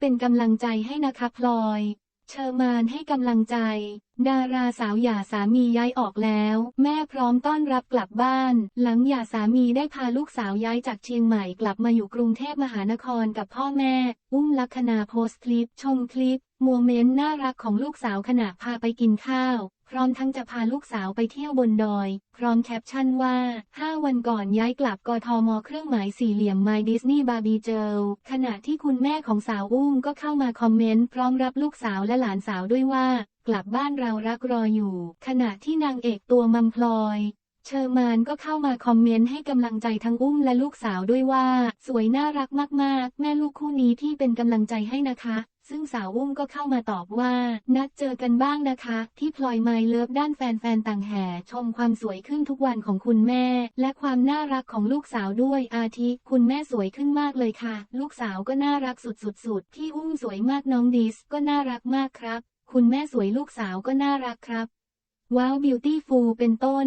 เป็นกำลังใจให้นะคะพลอย เชอร์มานให้กำลังใจ ดาราสาวหย่าสามีย้ายออกแล้ว แม่พร้อมต้อนรับกลับบ้าน หลังหย่าสามีได้พาลูกสาวย้ายจากเชียงใหม่กลับมาอยู่กรุงเทพมหานครกับพ่อแม่ อุ้มลักษณาโพสต์คลิป ชมคลิปโมเมนต์น่ารักของลูกสาวขณะพาไปกินข้าว พร้อมทั้งจะพาลูกสาวไปเที่ยวบนดอย พร้อมแคปชั่นว่า 5 วันก่อนย้ายกลับกทมเครื่องหมายสี่เหลี่ยม My Disney Barbie Girl ขณะที่คุณแม่ของสาวอุ้มก็เข้ามาคอมเมนต์ พร้อมรับลูกสาวและหลานสาวด้วยว่า กลับบ้านเรารักรออยู่ ขณะที่นางเอกตัวมัมพลอยเชอร์มานก็เข้ามาคอมเมนต์ให้กำลังใจทั้งอุ้มและลูกสาวด้วยว่า สวยน่ารักมาก ๆ แม่ลูกคู่นี้ที่เป็นกำลังใจให้นะคะ ซึ่งสาวุ้มก็เข้ามาตอบว่า นัดเจอกันบ้างนะคะ ที่พลอยไมเลิฟด้านแฟนๆต่างแห่ชมความสวยขึ้นทุกวันของคุณแม่ และความน่ารักของลูกสาวด้วยอาทิ คุณแม่สวยขึ้นมากเลยค่ะ ลูกสาวก็น่ารักสุดๆๆพี่อุ้มสวยมากน้องดิสก็น่ารักมากครับ คุณแม่สวยลูกสาวก็น่ารักครับว้าวบิวตี้ฟูลเป็นต้น